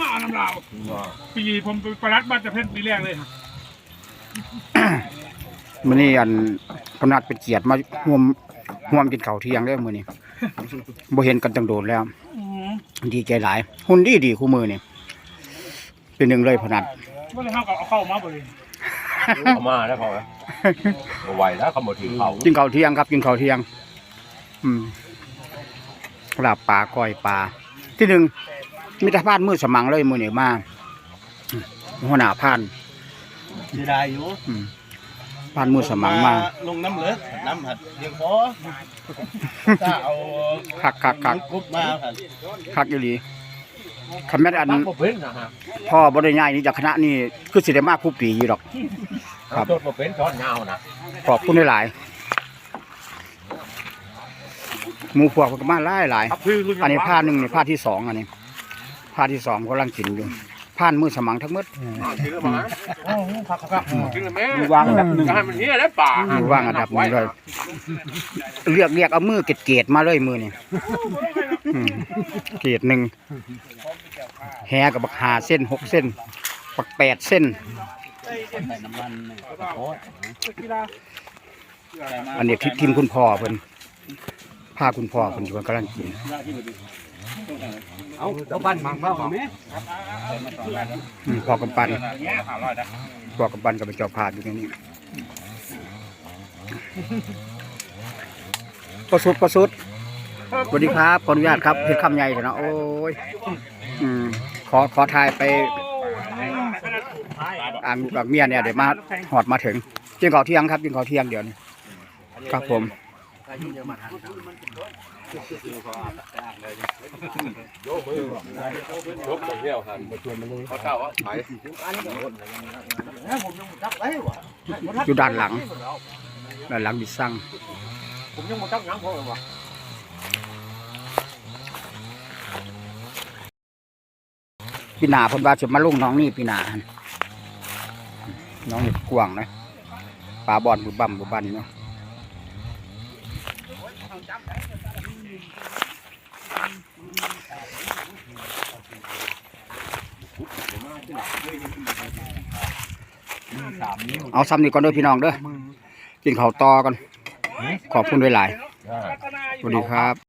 มาเอาน้ำลาวปีผมไปประหลัดบ้านจะเพ่นปีแรกเลยครับมื้อนี้อันพนัดเป็นเกียรติมาร่วมร่วมกินข้าวเที่ยงเด้อมื้อนี้ บ่เห็นกันตั้งโดนแล้ว อืมดีใจหลายหุ่นดีดีคู่มือนี่เป็นหนึ่งเลยพนัดว่าเลยเขาเอาเข้ามาบ่เลยเอามาแล้วพอไหมบ่ไหวแล้วเขาหมดถึงเขากินข้าวเที่ยงครับกินข้าวเที่ยง อืมลาบปลาก้อยปลาที่หนึ่ง มีแต่พานมือสมังเลยมือนี่มาอืมหัวหน้าพานเสียดายอยู่อืมพานมือสมังมาลงน้ำเหลือน้ำหัดเพียงพอถ้าเอาคักคักคักกรุ๊ปมาหัดคักอีหลีคำแม่นอันตั้งบ่เป็นนะฮะพ่อบริญายนี่จากคณะนี่คือสิได้มากคู่ปีอยู่ดอก ครับจดบ่เป็นช้อนยาวนะขอบคุณหลายๆหมูพวกก็มาหลายหลาย อันนี้ผ้าหนึ่งนี่ผ้าที่สองอันนี้ ผ้าที่สองกำลังกินอยู่ผ้านมือสมังทั้งหมดชื่อมาชื่อแม่มือวางอันดับหนึ่งจะให้มันเฮียได้ป่ามือวางอันดับหนึ่งเลยเรียกเรียกเอามือเกตเกตมาเลยมือนี่อืมเกตหนึ่งแหกับบักหาเส้นหกเส้นบักแปดเส้นใส่น้ำมันโอ้ยอันนี้ทิทีมคุณพ่อเพิ่นผ้าคุณพ่อเพิ่นอยู่กำลังกิน เอาเจ้าบ้านมังเปล่าแม่อืมพอกำปั้นพอกำปั้นกับเป็นเจ้าภาพอยู่ในนี้ประสุดประสุดสวัสดีครับขออนุญาตครับเพชรคำใหญ่เถอะนะโอ้ยอืมขอขอทายไปอ่างกับเมียเนี่ยเดี๋ยวมาหอดมาถึงกินข้าเที่ยงครับกินข้าเที่ยงเดี๋ยวนี้ครับผม ยกไปเที่ยวหันมาชวนมันเลยเขาเจ้าว่าไปอยู่ด้านหลัง ด้านหลังดิสั่งปีนาพนว่าจะมาลุงน้องนี่พี่นาน้องนี่กว้างนะปลาบอลบุบบัมบุบันเนาะ เอาซ้ำนี่ก่อนเด้อพี่น้องเด้อกินข้าวต่อกันขอบคุณด้วยหลายสวัสดีครับ